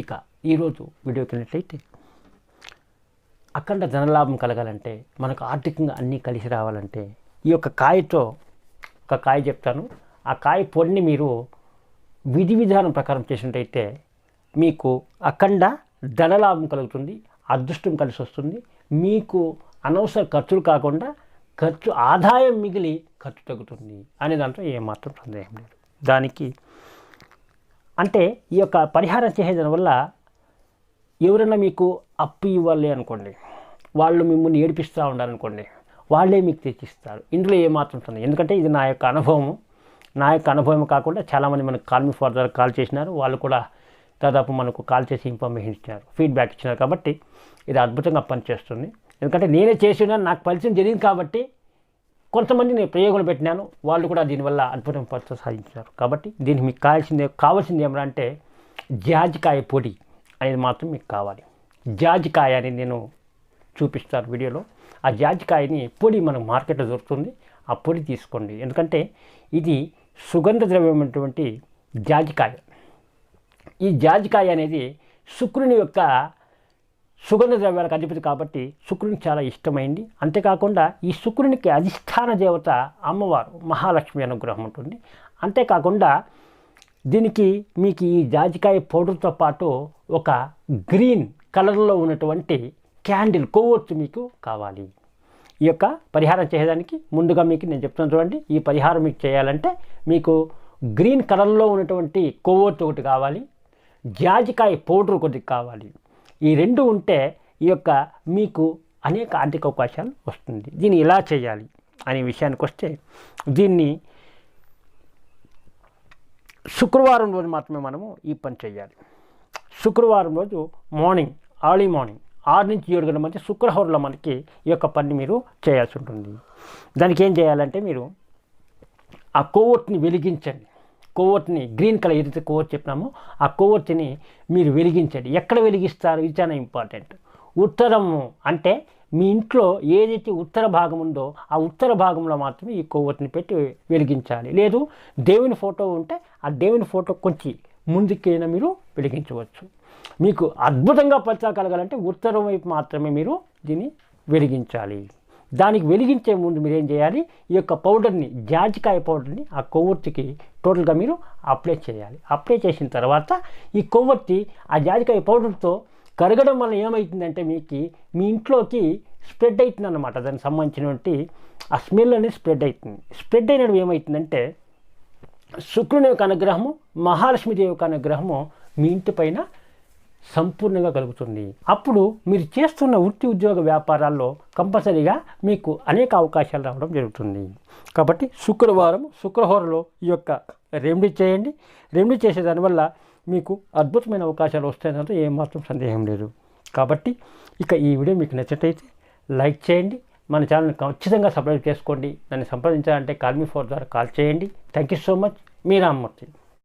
ఇక ఈరోజు వీడియోకి వెళ్ళినట్లయితే అఖండ ధనలాభం కలగాలంటే మనకు ఆర్థికంగా అన్నీ కలిసి రావాలంటే ఈ యొక్క కాయతో ఒక కాయ చెప్తాను. ఆ కాయ పొడిని మీరు విధి విధానం ప్రకారం చేసినట్టయితే మీకు అఖండ ధనలాభం కలుగుతుంది అదృష్టం కలిసి వస్తుంది. మీకు అనవసర ఖర్చులు కాకుండా ఖర్చు ఆదాయం మిగిలి ఖర్చు తగ్గుతుంది అనే దాంట్లో ఏమాత్రం సందేహం లేదు. దానికి అంటే ఈ యొక్క పరిహారం చేసేదాని వల్ల ఎవరైనా మీకు అప్పు ఇవ్వాలి అనుకోండి వాళ్ళు మిమ్మల్ని ఏడిపిస్తూ ఉండాలనుకోండి వాళ్ళే మీకు తెచ్చిస్తారు. ఇందులో ఏమాత్రం ఉంటుంది ఎందుకంటే ఇది నా యొక్క అనుభవం. నా యొక్క అనుభవం కాకుండా చాలామంది మనకు కాల్ మీ ద్వారా కాల్ చేసినారు. వాళ్ళు కూడా దాదాపు మనకు కాల్ చేసి ఇన్ఫర్మేషన్ ఇచ్చినారు. ఫీడ్బ్యాక్ ఇచ్చినారు కాబట్టి ఇది అద్భుతంగా పనిచేస్తుంది. ఎందుకంటే నేనే చేసిన నాకు పరిచయం జరిగింది కాబట్టి కొంతమంది నేను ప్రయోగాలు పెట్టినాను వాళ్ళు కూడా దీనివల్ల అద్భుతం ఫలితం సాధించినారు కాబట్టి దీనికి మీకు కావాల్సింది కావాల్సింది ఏమన్నా అంటే జాజికాయ పొడి అనేది మాత్రం మీకు కావాలి. జాజికాయ అని నేను చూపిస్తాను వీడియోలో. ఆ జాజికాయని పొడి మనకు మార్కెట్లో దొరుకుతుంది ఆ పొడి తీసుకోండి. ఎందుకంటే ఇది సుగంధ ద్రవ్యమైనటువంటి జాజికాయ. ఈ జాజికాయ అనేది శుక్రుని యొక్క సుగంధ ద్రవ్యాలకు అధిపతి కాబట్టి శుక్రునికి చాలా ఇష్టమైంది. అంతేకాకుండా ఈ శుక్రునికి అధిష్టాన దేవత అమ్మవారు మహాలక్ష్మి అనుగ్రహం ఉంటుంది. అంతేకాకుండా దీనికి మీకు ఈ జాజికాయ పౌడర్తో పాటు ఒక గ్రీన్ కలర్లో ఉన్నటువంటి క్యాండిల్ కొవ్వొత్తు మీకు కావాలి. ఈ యొక్క పరిహారం చేయడానికి ముందుగా మీకు నేను చెప్తాను చూడండి. ఈ పరిహారం మీకు చేయాలంటే మీకు గ్రీన్ కలర్లో ఉన్నటువంటి కొవ్వొత్తు ఒకటి కావాలి. జాజికాయ పౌడర్ కొద్దిగా కావాలి. ఈ రెండు ఉంటే ఈ యొక్క మీకు అనేక ఆర్థిక అవకాశాలు వస్తుంది. దీన్ని ఎలా చేయాలి అనే విషయానికి వస్తే దీన్ని శుక్రవారం రోజు మాత్రమే మనము ఈ పని చేయాలి. శుక్రవారం రోజు మార్నింగ్ ఆర్లీ మార్నింగ్ ఆరు నుంచి ఏడు గంటల మధ్య శుక్రవారంలో మనకి ఈ యొక్క పని మీరు చేయాల్సి ఉంటుంది. దానికి ఏం చేయాలంటే మీరు ఆ కోవర్ట్ని వెలిగించండి. కొవ్వొత్తిని గ్రీన్ కలర్ ఏదైతే కోవర్ట్ చెప్పినామో ఆ కొవ్వొత్తిని మీరు వెలిగించండి. ఎక్కడ వెలిగిస్తారు? ఇది చాలా ఇంపార్టెంట్. ఉత్తరము అంటే మీ ఇంట్లో ఏదైతే ఉత్తర భాగం ఉందో ఆ ఉత్తర భాగంలో మాత్రమే ఈ కొవ్వొత్తిని పెట్టి వెలిగించాలి. లేదు దేవుని ఫోటో ఉంటే ఆ దేవుని ఫోటో కొంచెం ముందుకైనా మీరు వెలిగించవచ్చు. మీకు అద్భుతంగా ఫలితాలు కలగాలంటే ఉత్తరం వైపు మాత్రమే మీరు దీన్ని వెలిగించాలి. దానికి వెలిగించే ముందు మీరు ఏం చేయాలి? ఈ యొక్క పౌడర్ని జాజికాయ పౌడర్ని ఆ కొవ్వొత్తికి టోటల్గా మీరు అప్లై చేయాలి. అప్లై చేసిన తర్వాత ఈ కొవ్వొత్తి ఆ జాజికాయ పౌడర్తో కరగడం వల్ల ఏమవుతుందంటే మీకు మీ ఇంట్లోకి స్ప్రెడ్ అవుతుంది అనమాట దానికి సంబంధించినటువంటి ఆ స్మెల్ అనేది స్ప్రెడ్ అవుతుంది. స్ప్రెడ్ అయినప్పుడు ఏమవుతుందంటే శుక్రుని యొక్క అనుగ్రహము మహాలక్ష్మీదేవి యొక్క అనుగ్రహము మీ ఇంటి పైన సంపూర్ణంగా కలుగుతుంది. అప్పుడు మీరు చేస్తున్న వృత్తి ఉద్యోగ వ్యాపారాల్లో కంపల్సరీగా మీకు అనేక అవకాశాలు రావడం జరుగుతుంది. కాబట్టి శుక్రవారం శుక్రహోరలో ఈ యొక్క రెమెడీ చేయండి. రెమెడీ చేసే దానివల్ల మీకు అద్భుతమైన అవకాశాలు వస్తాయన్నది ఏమాత్రం సందేహం లేదు. కాబట్టి ఇక ఈ వీడియో మీకు నచ్చినట్టయితే లైక్ చేయండి. మన ఛానల్ని ఖచ్చితంగా సబ్స్క్రైబ్ చేసుకోండి. నన్ను సంప్రదించాలంటే కాల్మీ ఫోర్ ద్వారా కాల్ చేయండి. థ్యాంక్ యూ సో మచ్ మీ రామ్మూర్తి.